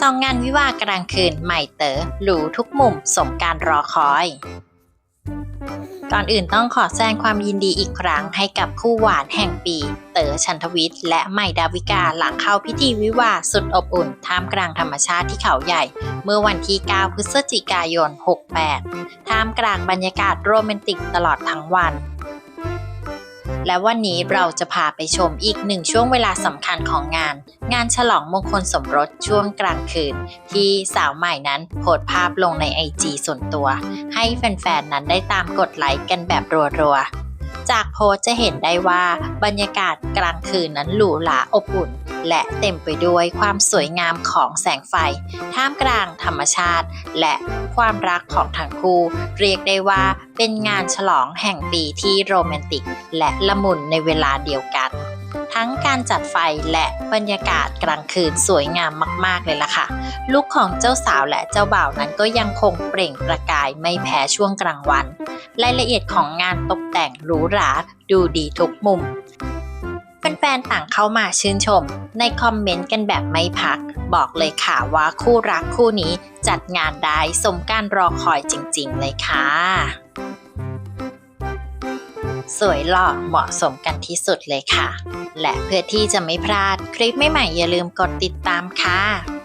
ซองงานวิวากลางคืนใหม่เต๋อหรูทุกมุมสมการรอคอย ก่อนอื่นต้องขอแสดงความยินดีอีกครั้งให้กับคู่หวานแห่งปี เต๋อชันทวิทย์และใหม่ดาวิกาหลังเข้าพิธีวิวาสุดอบอุ่นท่ามกลางธรรมชาติที่เขาใหญ่ เมื่อวันที่ 9 พฤศจิกายน 68 ท่ามกลางบรรยากาศโรแมนติกตลอดทั้งวัน และวันนี้เราจะพาไปชมอีกหนึ่งช่วงเวลาสำคัญของงาน งานฉลองมงคลสมรสช่วงกลางคืน ที่สาวใหม่นั้นโพสต์ภาพลงในไอจีส่วนตัว ให้แฟนๆ นั้นได้ตามกดไลค์กันแบบรัวๆ จากโพสต์จะเห็นได้ว่าบรรยากาศกลางคืนนั้นหรูหราอบอุ่น และเต็มไปด้วยความสวยงามของแสงไฟ ท่ามกลางธรรมชาติ และ ความรักของทั้งคู่ เรียกได้ว่าเป็นงานฉลองแห่งปีที่โรแมนติก และละมุนในเวลาเดียวกัน ทั้งการจัดไฟและบรรยากาศกลางคืนสวยงามมาก ๆ เลยล่ะค่ะ ลุคของเจ้าสาวและเจ้าบ่าวนั้นก็ยังคงเปล่งประกายไม่แพ้ช่วงกลางวัน รายละเอียดของงานตกแต่งหรูหราดูดีทุกมุม ฟนๆ ต่างเข้ามาชื่นชม ในคอมเมนต์กันแบบไม่พัก บอกเลยค่ะว่าคู่รักคู่นี้จัดงานได้สมการรอคอยจริงๆ เลยค่ะ สวยหล่อเหมาะสมกันที่สุดเลยค่ะ และเพื่อที่จะไม่พลาดคลิปใหม่ๆอย่าลืมกดติดตามค่ะ